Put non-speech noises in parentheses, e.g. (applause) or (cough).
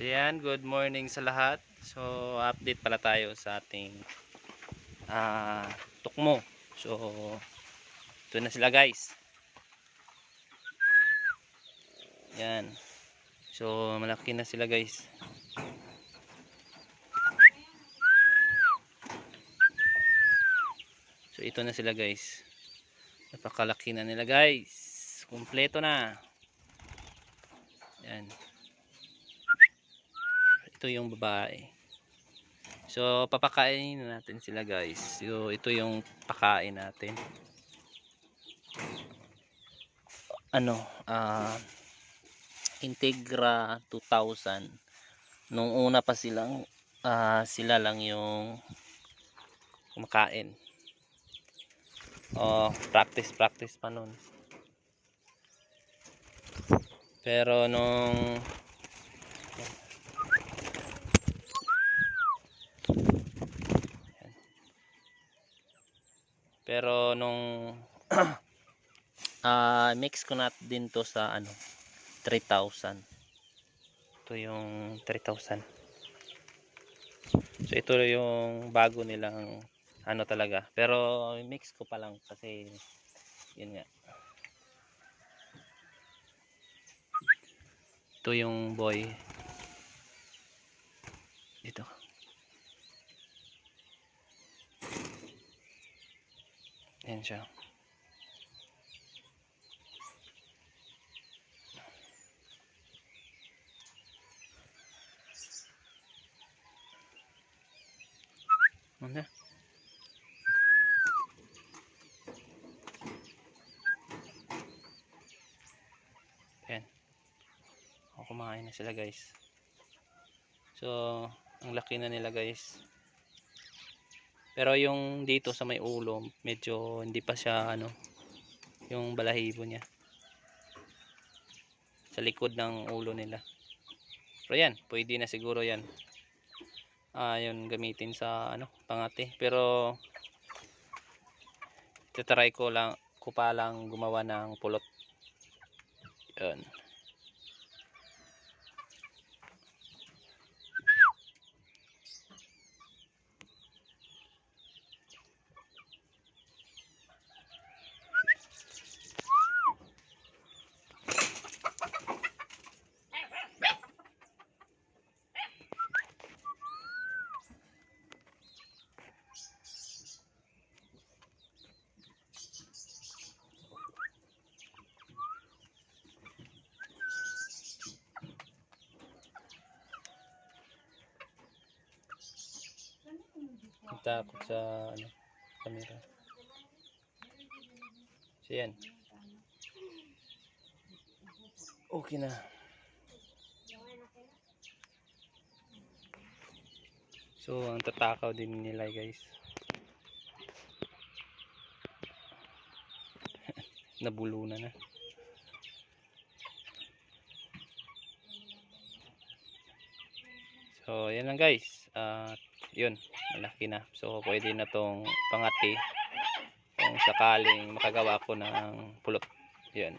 So yan, good morning sa lahat. So update pala tayo sa ating ah tukmo. So ito na sila guys. Yan. So malaki na sila guys. So ito na sila guys. Napakalaki na nila guys. Kumpleto na. Yan. Ito yung babae. So papakain na natin sila guys. So ito yung pakain natin. Ano, ah Integra 2000. Nung una pa silang ah, sila lang yung kumakain. Oh, practice practice pa nun. Pero nung Pero nung (clears throat) ah mix ko na din to sa ano 3,000. Ito yung 3,000. So ito yung bago nilang ano talaga. Pero mix ko pa lang kasi yun nga. Ito yung boy. Dito. Yan siya. Ano? Yan. O, kumain na sila guys. So, ang laki na nila guys. Pero yung dito sa may ulo, medyo hindi pa siya ano, yung balahibo niya. Sa likod ng ulo nila. Pero yan, pwede na siguro yan. Ah, yun gamitin sa ano, pangati. Pero try ko lang ko pa lang gumawa ng pulot. Yun. Takot sa ano, camera. So yan. Okay na. So ang tatakaw din nila guys. (laughs) Nabulunan na. So yan lang guys. At yun, malaki na. So pwede na tong pangati kung sakaling makagawa ko ng pulot. Yun.